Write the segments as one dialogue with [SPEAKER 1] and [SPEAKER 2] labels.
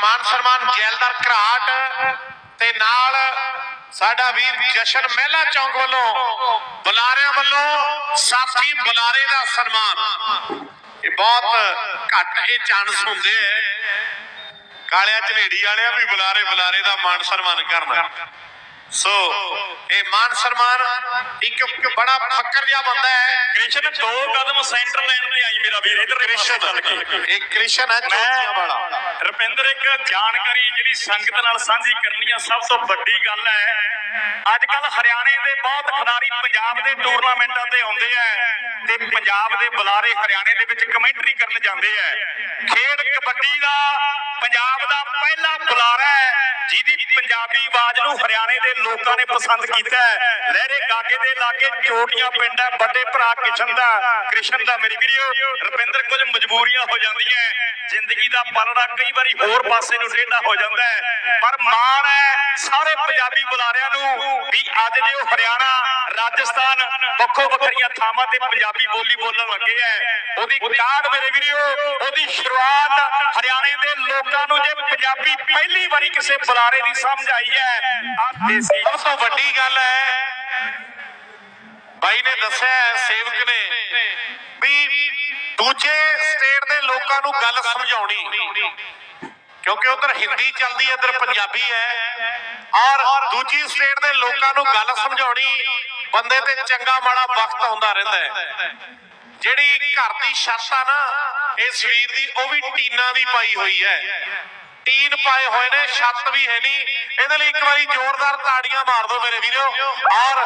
[SPEAKER 1] ਮਾਨ ਸਨਮਾਨ ਜੈਲਦਾਰ ਘਰਾਟ ਤੇ ਨਾਲ ਸਾਡਾ ਵੀਰ ਜਸ਼ਨ ਮਹਿਲਾ ਚੌਂਕ ਵੱਲੋਂ ਬੁਲਾਰਿਆਂ ਵੱਲੋਂ ਸਾਥੀ ਬੁਲਾਰੇ ਦਾ ਸਨਮਾਨ। ਇਹ ਬਹੁਤ ਘੱਟ ਇਹ ਚਾਂਸ ਹੁੰਦੇ ਐ ਕਾਲਿਆ ਝਨੇੜੀ ਵਾਲਿਆਂ ਵੀ ਬੁਲਾਰੇ ਬੁਲਾਰੇ ਦਾ ਮਾਨ ਸਨਮਾਨ ਕਰਨਾ। ਸੋ ਇਹ ਮਾਨ ਸਨਮਾਨ ਇੱਕ ਬੜਾ ਫੱਕਰ ਜਿਹਾ ਬੰਦਾ ਹੈ।
[SPEAKER 2] ਕ੍ਰਿਸ਼ਨ ਦੋ ਕਦਮ ਸੈਂਟਰ ਲਾਈਨ ਤੇ ਆਈ ਮੇਰਾ ਵੀਰ ਇਧਰ
[SPEAKER 1] ਕ੍ਰਿਸ਼ਨ ਇਹ ਕ੍ਰਿਸ਼ਨ ਹੈ ਚੌਥੀਆਂ ਵਾਲਾ।
[SPEAKER 2] ਰੁਪਿੰਦਰ ਇੱਕ ਜਾਣਕਾਰੀ ਜਿਹੜੀ ਸੰਗਤ ਨਾਲ ਸਾਂਝੀ ਕਰਨੀ ਆ ਸਭ ਤੋਂ ਵੱਡੀ ਗੱਲ ਹੈ ਅੱਜ ਕੱਲ ਹਰਿਆਣੇ ਦੇ ਬਹੁਤ ਖਿਡਾਰੀ ਪੰਜਾਬ ਦੇ ਟੂਰਨਾਮੈਂਟਾਂ ਤੇ ਆਉਂਦੇ ਆ ਤੇ ਪੰਜਾਬ ਦੇ ਬੁਲਾਰੇ ਹਰਿਆਣੇ ਦੇ ਵਿੱਚ ਕਮੈਂਟਰੀ ਕਰਨ ਜਾਂਦੇ ਆ। ਖੇਡ ਕਬੱਡੀ ਦਾ ਪੰਜਾਬ ਦਾ ਪਹਿਲਾ ਬੁਲਾਰਾ ਹੈ। ਪੰਜਾਬੀ ਆਵਾਜ਼ ਨੂੰ ਹਰਿਆਣੇ ਦੇ ਲੋਕਾਂ ਨੇ ਪਸੰਦ ਕੀਤਾ ਹੈ। ਲਹਿਰੇ ਗਾਗੇ ਦੇ ਲਾਗੇ ਚੋਟੀਆਂ ਪਿੰਡ ਹੈ, ਵੱਡੇ ਭਰਾ ਕਿਸ਼ਨ ਦਾ, ਕ੍ਰਿਸ਼ਨ ਦਾ ਮੇਰੀ ਵੀਡੀਓ ਰੁਪਿੰਦਰ ਕੁਝ ਮਜਬੂਰੀਆਂ ਹੋ ਜਾਂਦੀਆਂ ਜ਼ਿੰਦਗੀ ਦਾ ਪਲੜਾ ਕਈ ਵਾਰੀ ਹੋਰ ਪਾਸੇ ਨੂੰ ਟੇਢਾ ਹੋ ਜਾਂਦਾ ਹੈ। ਪਰ ਮਾਣ ਹੈ ਸਾਰੇ ਪੰਜਾਬੀ ਬੁਲਾਰਿਆਂ ਨੂੰ ਵੀ ਅੱਜ ਜੇ ਉਹ ਹਰਿਆਣਾ, ਰਾਜਸਥਾਨ, ਵੱਖੋ ਵੱਖਰੀਆਂ ਥਾਵਾਂ ਤੇ ਪੰਜਾਬੀ ਬੋਲੀ ਬੋਲਣ ਲੱਗੇ ਹੈ। ਉਹਦੀ ਕਾਢ ਮੇਰੇ ਵੀਡੀਓ ਉਹਦੀ ਸ਼ੁਰੂਆਤ ਹਰਿਆਣੇ ਦੇ ਲੋਕਾਂ ਨੂੰ ਜੇ ਪੰਜਾਬੀ ਪਹਿਲੀ ਵਾਰੀ ਕਿਸੇ ਬੁਲਾਰੇ ਦੀ ਸਮਝ ਆਈ ਹੈ ਆ ਦੇਸੀ
[SPEAKER 1] ਸਭ ਤੋਂ ਵੱਡੀ ਗੱਲ ਹੈ, ਬਾਈ ਨੇ ਦੱਸਿਆ ਸੇਵਕ ਨੇ ਵੀ ਦੂਜੇ ਸਟੇਟ ਦੇ ਲੋਕਾਂ ਨੂੰ ਗੱਲ ਸਮਝਾਉਣੀ। ਕਿਉਂਕਿ ਉਧਰ ਹਿੰਦੀ ਚੱਲਦੀ ਹੈ, ਇਧਰ ਪੰਜਾਬੀ ਹੈ। ਔਰ ਦੂਜੀ ਸਟੇਟ ਦੇ ਲੋਕਾਂ ਨੂੰ ਗੱਲ ਸਮਝਾਉਣੀ, ਬੰਦੇ ਤੇ ਚੰਗਾ ਮਾੜਾ ਵਕਤ ਆਉਂਦਾ ਰਹਿੰਦਾ ਹੈ। ਜਿਹੜੀ ਘਰ ਦੀ ਛੱਤ ਆ ਨਾ ਇਸ ਵੀਰ ਦੀ ਉਹ ਵੀ ਟੀਨਾ ਵੀ ਪਾਈ ਹੋਈ ਹੈ। ਟੀਨ ਪਾਏ ਹੋਏ ਨੇ, ਛੱਤ ਵੀ ਹੈ ਨਹੀਂ। ਇਹਦੇ ਲਈ ਇੱਕ ਵਾਰੀ ਜ਼ੋਰਦਾਰ ਤਾੜੀਆਂ ਮਾਰ ਦਿਓ ਮੇਰੇ ਵੀਰੋ। ਔਰ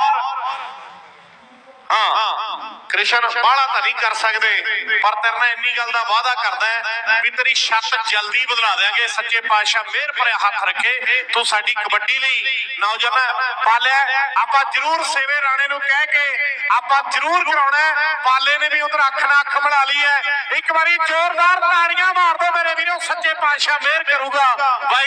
[SPEAKER 1] ਕ੍ਰਿਸ਼ਨ, ਬਾਹਲਾ ਤਾਂ ਨਹੀਂ ਕਰ ਸਕਦੇ, ਪਰ ਤੇਰੇ ਨਾਲ ਇੰਨੀ ਗੱਲ ਦਾ ਵਾਅਦਾ ਕਰਦਾ ਵੀ ਤੇਰੀ ਛੱਤ ਜਲਦੀ ਬਦਲਾ ਦੇਾਂਗੇ ਸੱਚੇ ਪਾਤਸ਼ਾਹ ਮਿਹਰ ਭਰਿਆ ਹੱਥ ਰੱਖੇ, ਤੂੰ ਸਾਡੀ ਕਬੱਡੀ ਲਈ ਨੌਜਵਾਨ ਪਾਲਿਆ, ਆਪਾਂ ਜ਼ਰੂਰ ਸੇਵੇ ਰਾਣੇ ਨੂੰ ਕਹਿ ਕੇ ਆਪਾਂ ਜ਼ਰੂਰ ਕਰਾਉਣਾ ਪਾਲੇ ਨੇ ਵੀ ਉਧਰ ਅੱਖ ਨਾਲ ਅੱਖ ਮਿਲਾ ਲਈ ਹੈ। ਇੱਕ ਵਾਰੀ ਜ਼ੋਰਦਾਰ ਤਾੜੀਆਂ ਮਾਰ ਦਿਓ ਮੇਰੇ ਵੀਰੋ, ਸੱਚੇ ਪਾਤਸ਼ਾਹ ਮਿਹਰ ਕਰੂਗਾ। ਵਾਹਿਗੁਰੂ